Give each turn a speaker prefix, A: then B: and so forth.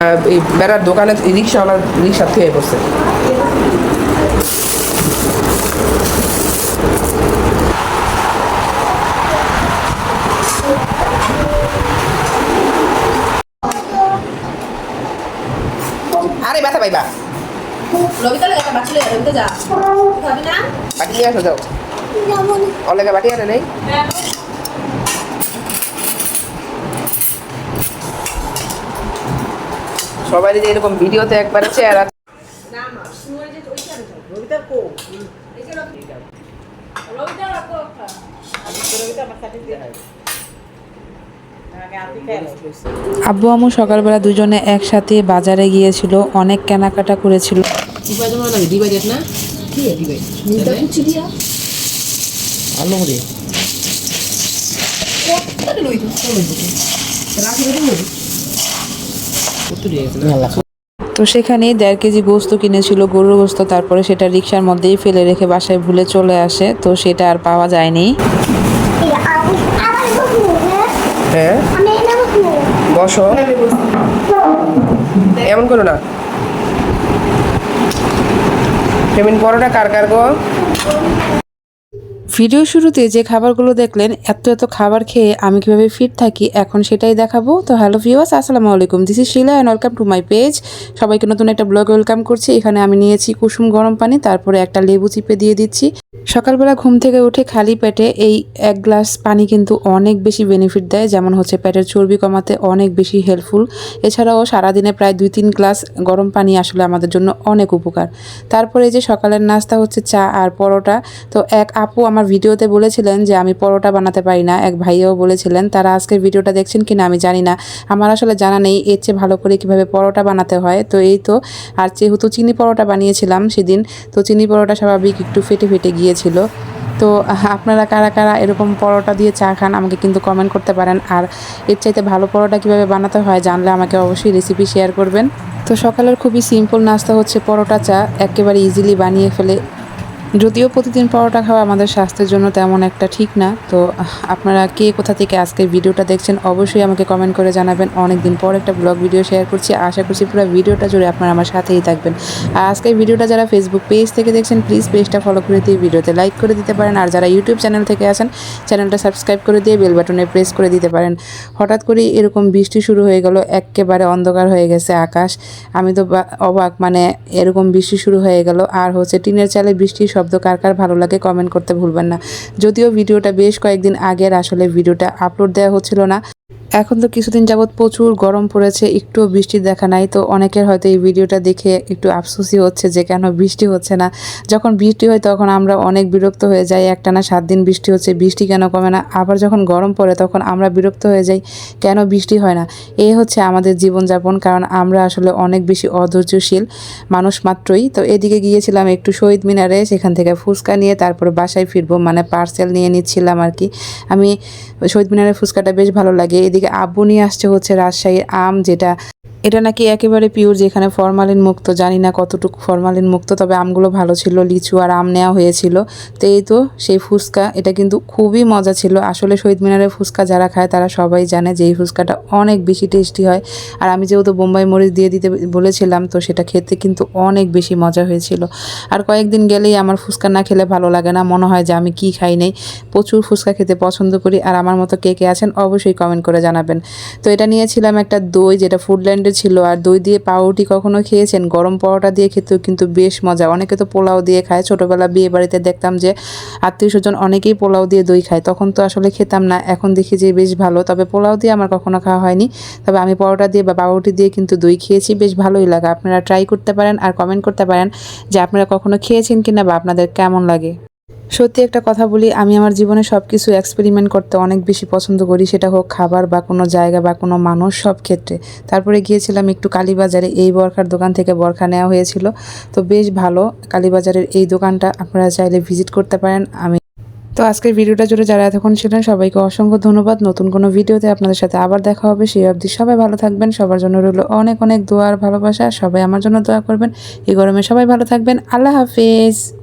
A: এই বেড়ার দোকানে রিক্সাওয়ালা রিক্সা থেকে পড়ছে। আরে ব্যথা পাইবা। বাটি নিয়ে আসো যাও। অলেগা বাটি আনে নেই সবাই যে এরকম ভিডিওতে একবার চেহারা
B: না মা শুয়ে যে ওইটা রবিতা কো এই যে রবিতা রবিতা রাখো একটা রবিতা আমার সাথে দিয়ে আগে আপনি খেয়ে
C: আব্বু আম্মু সকালবেলা দুজনে একসাথে বাজারে গিয়েছিল অনেক কেনাকাটা করেছিল।
A: আলো
B: তো
C: সেখানে দেড় কেজি গোস্ত কিনেছিল গরুর গোস্ত তারপরে সেটা রিক্সার মধ্যেই ফেলে রেখে বাসায় ভুলে চলে আসে তো সেটা আর পাওয়া যায়নি।
A: হ্যাঁ? বসো। এমন করো না। পরোটা কার কার গো?
C: ভিডিও শুরুতে যে খাবারগুলো দেখলেন, এত এত খাবার খেয়ে আমি কীভাবে ফিট থাকি, এখন সেটাই দেখাবো। তো হ্যালো ভিউয়ার্স আসসালামু আলাইকুম। This is Shila and welcome to my page সবাইকে নতুন একটা ব্লগ ওয়েলকাম করছি। এখানে আমি নিয়েছি কুসুম গরম পানি, তারপরে একটা লেবু চিপে দিয়ে দিচ্ছি। সকালবেলা ঘুম থেকে উঠে খালি পেটে এই এক গ্লাস পানি কিন্তু অনেক বেশি বেনিফিট দেয়, যেমন হচ্ছে পেটের চর্বি কমাতে অনেক বেশি হেল্পফুল এছাড়াও সারাদিনে প্রায় দুই তিন গ্লাস গরম পানি আসলে আমাদের জন্য অনেক উপকার। তারপরে যে সকালের নাস্তা হচ্ছে চা আর পরোটা, তো এক আপু আমার ভিডিওতে বলেছিলেন যে, আমি পরোটা বানাতে পারি না। এক ভাইয়াও বলেছিলেন, তারা আজকের ভিডিওটা দেখছেন কিনা আমি জানি না। আমার আসলে জানা নেই এর চেয়ে ভালো করে কীভাবে পরোটা বানাতে হয়। তো এই তো, আর যেহেতু চিনি পরোটা বানিয়েছিলাম সেদিন, তো চিনি পরোটা স্বাভাবিক একটু ফেটে ফেটে গিয়েছিল। তো আপনারা কারা কারা এরকম পরোটা দিয়ে চা খান আমাকে কিন্তু কমেন্ট করতে পারেন। আর এর চাইতে ভালো পরোটা কীভাবে বানাতে হয় জানলে আমাকে অবশ্যই রেসিপি শেয়ার করবেন। তো সকালের খুবই সিম্পল নাস্তা হচ্ছে পরোটা চা। একেবারে ইজিলি বানিয়ে ফেলে। যদিও প্রতিদিন পরোটা খাওয়া আমাদের স্বাস্থ্যের জন্য তেমন একটা ঠিক না, তো আপনারা কে কোথা থেকে আজকে ভিডিওটা দেখছেন অবশ্যই আমাকে কমেন্ট করে জানাবেন। অনেক দিন পর একটা ব্লগ ভিডিও শেয়ার করছি, আশা করছি পুরো ভিডিওটা জুড়ে আপনারা আমার সাথেই থাকবেন। আর আজকের ভিডিওটা যারা ফেসবুক পেজ থেকে দেখছেন প্লিজ পেজটা ফলো করে দিয়ে ভিডিওতে লাইক করে দিতে পারেন। আর যারা ইউটিউব চ্যানেল থেকে আছেন চ্যানেলটা সাবস্ক্রাইব করে দিয়ে বেল বাটনে প্রেস করে দিতে পারেন। হঠাৎ করেই এরকম বৃষ্টি শুরু হয়ে গেল, একেবারে অন্ধকার হয়ে গেছে আকাশ। আমি তো অবাক মানে এরকম বৃষ্টি শুরু হয়ে গেল। আর হচ্ছে টিনের চালে বৃষ্টির শব্দ কার কার ভালো লাগে কমেন্ট করতে ভুলবেন না। যদিও ভিডিওটা বেশ কয়েকদিন আগের আসলে ভিডিওটা আপলোড দেওয়া হচ্ছিল না। এখন তো কিছুদিন যাবৎ প্রচুর গরম পড়েছে একটু বৃষ্টির দেখা নাই, তো অনেকের হয়তো এই ভিডিওটা দেখে একটু আফসোসই হচ্ছে যে কেন বৃষ্টি হচ্ছে না। যখন বৃষ্টি হয় তখন আমরা অনেক বিরক্ত হয়ে যাই, একটানা সাত দিন বৃষ্টি হচ্ছে, বৃষ্টি কেন কমে না? আবার যখন গরম পড়ে তখন আমরা বিরক্ত হয়ে যাই, কেন বৃষ্টি হয় না? এই হচ্ছে আমাদের জীবনযাপন, কারণ আমরা আসলে অনেক বেশি অধৈর্যশীল মানুষ মাত্রই। তো এদিকে গিয়েছিলাম একটু শহীদ মিনারে, সেখান থেকে ফুচকা নিয়ে তারপরে বাসায় ফিরবো মানে পার্সেল নিয়ে নিচ্ছিলাম আর কি। আমি শহীদ মিনারের ফুচকাটা বেশ ভালো লাগে, এদিকে আব্বু নিয়ে আসছে হচ্ছে রাজশাহীর আম যেটা এটা নাকি একেবারে পিওর যেখানে ফরমালিন মুক্ত, জানি না কতটুকু ফরমালিন মুক্ত, তবে আমগুলো ভালো ছিল, লিচু আর আম নেওয়া হয়েছিল। তো এই তো সেই ফুচকা, এটা কিন্তু খুবই মজা ছিল। আসলে শহীদ মিনারের ফুচকা যারা খায়, তারা সবাই জানে যে এই ফুচকাটা অনেক বেশি টেস্টি হয়। আর আমি যেহেতু বোম্বাই মরিচ দিয়ে দিতে বলেছিলাম, তো সেটা খেতে কিন্তু অনেক বেশি মজা হয়েছিল। আর কয়েকদিন গেলেই আমার ফুচকা না খেলে ভালো লাগে না, মনে হয় যে আমি কি খাই নাই। প্রচুর ফুচকা খেতে পছন্দ করি, আর আমার মতো কে কে আছেন অবশ্যই কমেন্ট করে জানাবেন। তো এটা নিয়েছিলাম একটা দই, যেটা ফুডল্যান্ডের ছিল আর দই দিয়ে পাউরুটি কখনো খেয়েছেন? গরম পরোটা দিয়ে খেতেও কিন্তু বেশ মজা। অনেকে তো পোলাও দিয়ে খায়। ছোটোবেলা বিয়ে বাড়িতে দেখতাম যে আত্মীয় স্বজন অনেকেই পোলাও দিয়ে দই খায়। তখন তো আসলে খেতাম না। এখন দেখি যে বেশ ভালো। তবে পোলাও দিয়ে আমার কখনো খাওয়া হয়নি। তবে আমি পরোটা দিয়ে বা পাউরুটি দিয়ে কিন্তু দই খেয়েছি। বেশ ভালোই লাগে। আপনারা ট্রাই করতে পারেন আর কমেন্ট করতে পারেন যে আপনারা কখনো খেয়েছেন কিনা বা আপনাদের কেমন লাগে। সত্যি একটা কথা বলি, আমি আমার জীবনে সব কিছু এক্সপেরিমেন্ট করতে অনেক বেশি পছন্দ করি, সেটা হোক খাবার বা কোনো জায়গা বা কোনো মানুষ, সব ক্ষেত্রে। তারপরে গিয়েছিলাম একটু কালীবাজারে, এই বরখার দোকান থেকে বরখা নেওয়া হয়েছিল। তো বেশ ভালো, কালীবাজারের এই দোকানটা আপনারা চাইলে ভিজিট করতে পারেন। আমি তো আজকের ভিডিওটা জুড়ে যারা এতক্ষণ ছিলেন, সবাইকে অসংখ্য ধন্যবাদ। নতুন কোনো ভিডিওতে আপনাদের সাথে আবার দেখা হবে। সেই অবধি সবাই ভালো থাকবেন, সবার জন্য রইল অনেক অনেক দোয়া আর ভালোবাসা। সবাই আমার জন্য দোয়া করবেন। এই গরমে সবাই ভালো থাকবেন। আল্লাহ হাফিজ।